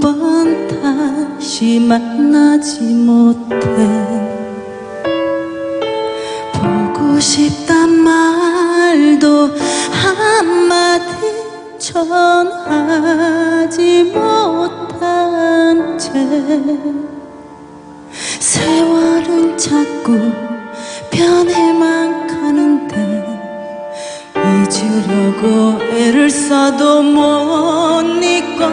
다시 만나지 못해. 보고 싶단 말도 한마디 전하지 못한 채. 세월은 자꾸 변해만 가는데 잊으려고 애를 써도 못 잊고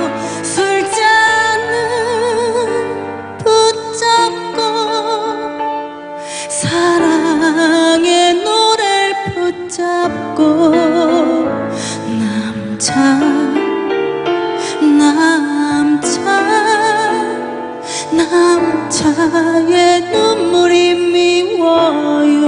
남자 남자 남자의 눈물이 미워요.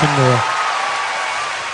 真的。